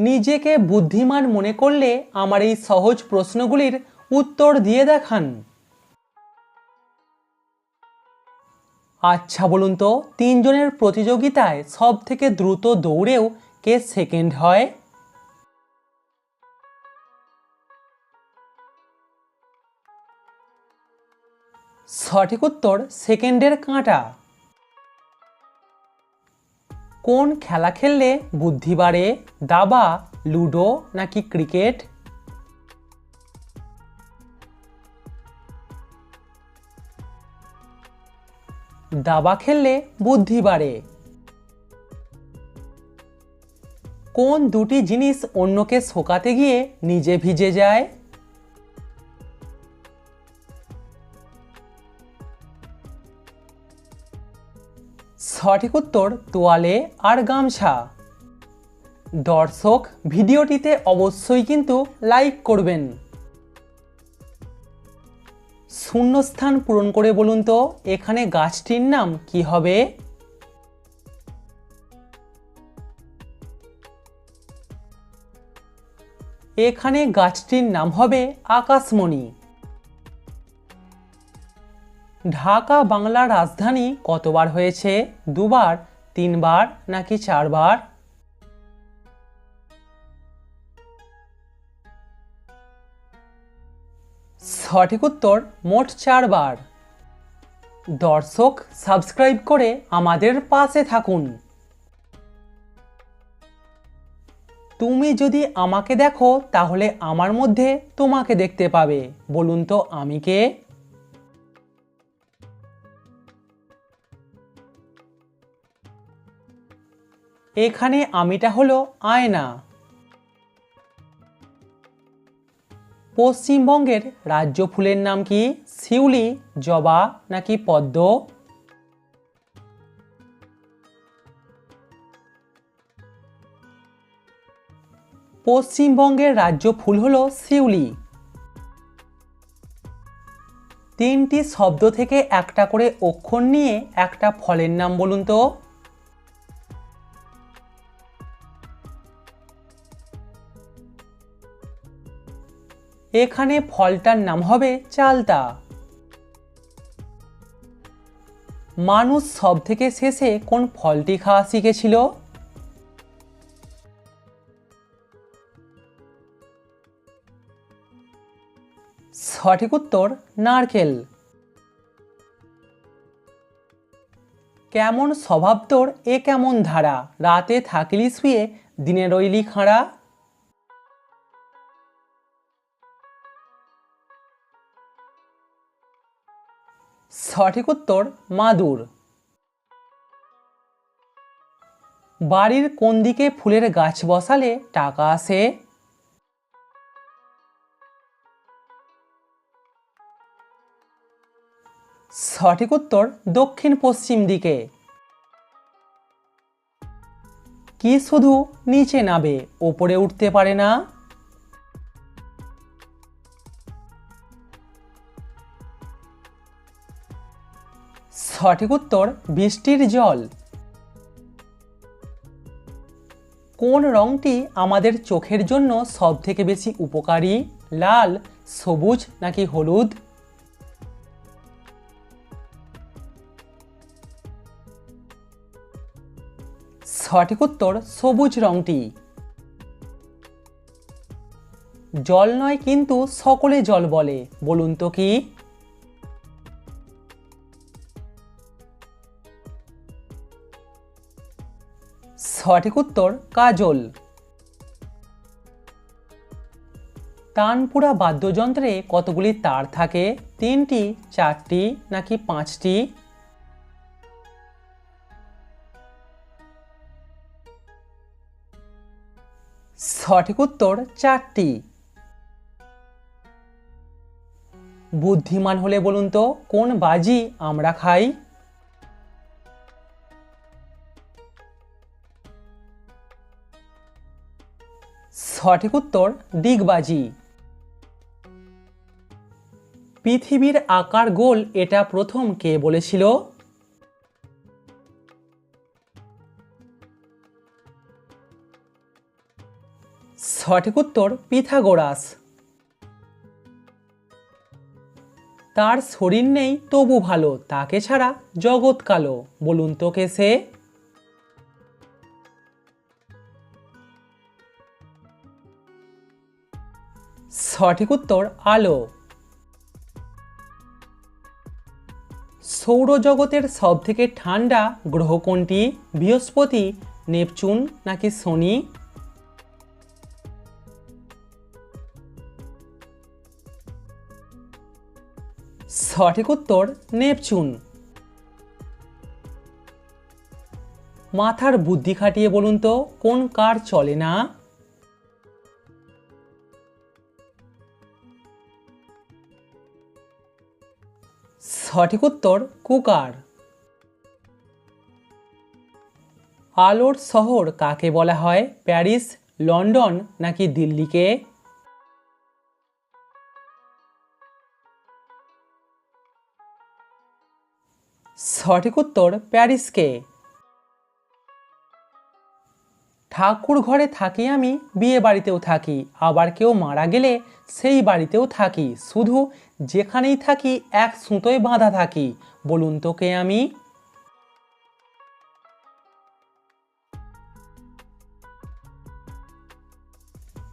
নিজেকে বুদ্ধিমান মনে করলে আমার এই সহজ প্রশ্নগুলির উত্তর দিয়ে দেখান। আচ্ছা বলুন তো, তিনজনের প্রতিযোগিতায় সব থেকে দ্রুত দৌড়েও কে সেকেন্ড হয়? সঠিক উত্তর সেকেন্ডের কাঁটা। কোন খেলা খেললে বুদ্ধি বাড়ে? দাবা, লুডো নাকি ক্রিকেট? দাবা খেললে বুদ্ধি বাড়ে। কোন দুটি জিনিস অন্যকে শোকাতে গিয়ে নিজে ভিজে যায়? সঠিক উত্তর তোয়ালে আর গামছা। দর্শক, ভিডিওটিতে অবশ্যই কিন্তু লাইক করবেন। শূন্যস্থান পূরণ করে বলুন তো, এখানে গাছটির নাম কি হবে? এখানে গাছটির নাম হবে আকাশমণি। ঢাকা বাংলার রাজধানী কতবার হয়েছে? দুবার, তিনবার, নাকি চারবার? সঠিক উত্তর, মোট চারবার। দর্শক, সাবস্ক্রাইব করে আমাদের পাশে থাকুন। তুমি যদি আমাকে দেখো, তাহলে আমার মধ্যে তোমাকে দেখতে পাবে। বলুন তো আমি কে? এখানে আমিটা হলো আয়না। পশ্চিমবঙ্গের রাজ্য ফুলের নাম কি? শিউলি, জবা নাকি পদ্ম? পশ্চিমবঙ্গের রাজ্য ফুল হলো শিউলি। তিনটি শব্দ থেকে একটা করে অক্ষর নিয়ে একটা ফলের নাম বলুন তো। এখানে ফলটার নাম হবে চালতা। মানুষ সব থেকে শেষে কোন ফলটি খাওয়া শিখেছিল? সঠিক উত্তর, নারকেল। কেমন স্বভাব তোর, এ কেমন ধারা? রাতে থাকলি শুয়ে দিনে রইলি খাঁড়া? সঠিক উত্তর মাদুর। বাড়ির কোন দিকে ফুলের গাছ বসালে টাকা আসে? সঠিক উত্তর দক্ষিণ পশ্চিম দিকে। কি শুধু নিচে নাবে ওপরে উঠতে পারে না? সঠিক উত্তর, বৃষ্টির জল। কোন রংটি আমাদের চোখের জন্য সব থেকে বেশি উপকারী? লাল, সবুজ নাকি হলুদ? সঠিক উত্তর, সবুজ রংটি। জল নয় কিন্তু সকলে জল বলে, বলুন তো কি? সঠিক উত্তর, কাজল। তানপুরা বাদ্যযন্ত্রে কতগুলি তার থাকে? তিনটি, চারটি, নাকি পাঁচটি? সঠিক উত্তর, চারটি। বুদ্ধিমান হলে বলুন তো, কোন বাজি আমরা খাই? সঠিক উত্তর দিগবাজি পৃথিবীর আকার গোল এটা প্রথম কে বলেছিল? সঠিক উত্তর পিথাগোরাস। তার শরীর নেই তবু ভালো, তাকে ছাড়া জগৎ কালো। বলুন তো কে সে? সঠিক উত্তর আলো। সৌরজগতের সবথেকে ঠান্ডা গ্রহ কোনটি? বৃহস্পতি, নেপচুন নাকি শনি? সঠিক উত্তর নেপচুন। মাথার বুদ্ধি খাটিয়ে বলুন তো, কোন কার চলে না? সঠিক উত্তর, কুকার। আলোর শহর কাকে বলা হয়? প্যারিস, লন্ডন নাকি দিল্লিকে? সঠিক উত্তর, প্যারিসকে। ঠাকুর ঘরে থাকি আমি, বিয়ে বাড়িতেও থাকি। আবার কেউ মারা গেলে সেই বাড়িতেও থাকি। শুধু যেখানেই থাকি, এক সুতোয় বাঁধা থাকি। বলুন তোকে আমি?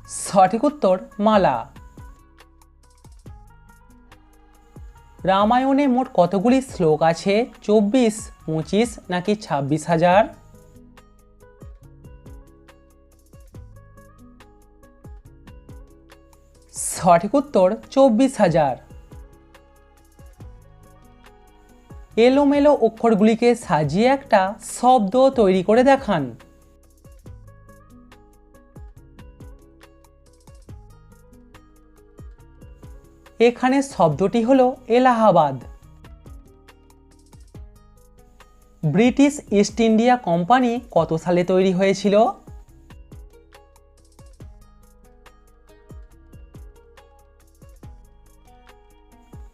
সঠিক উত্তর, মালা। রামায়ণে মোট কতগুলি শ্লোক আছে? চব্বিশ, পঁচিশ, নাকি ছাব্বিশ হাজার? সঠিক উত্তর চব্বিশ হাজার। এলোমেলো অক্ষরগুলিকে সাজিয়ে একটা শব্দ তৈরি করে দেখান। এখানে শব্দটি হলো Allahabad. British East India Company কত সালে তৈরি হয়েছিল?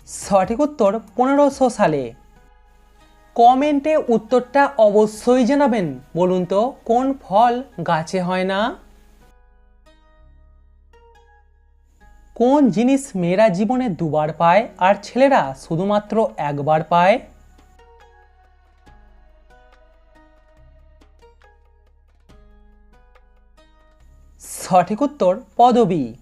সঠিক উত্তর পনেরোশো সালে। কমেন্টে উত্তরটা অবশ্যই জানাবেন। বলুন তো, কোন ফল গাছে হয় না? কোন জিনিস মেয়েরা জীবনে দুবার পায় আর ছেলেরা শুধুমাত্র একবার পায়? সঠিক উত্তর পদবী।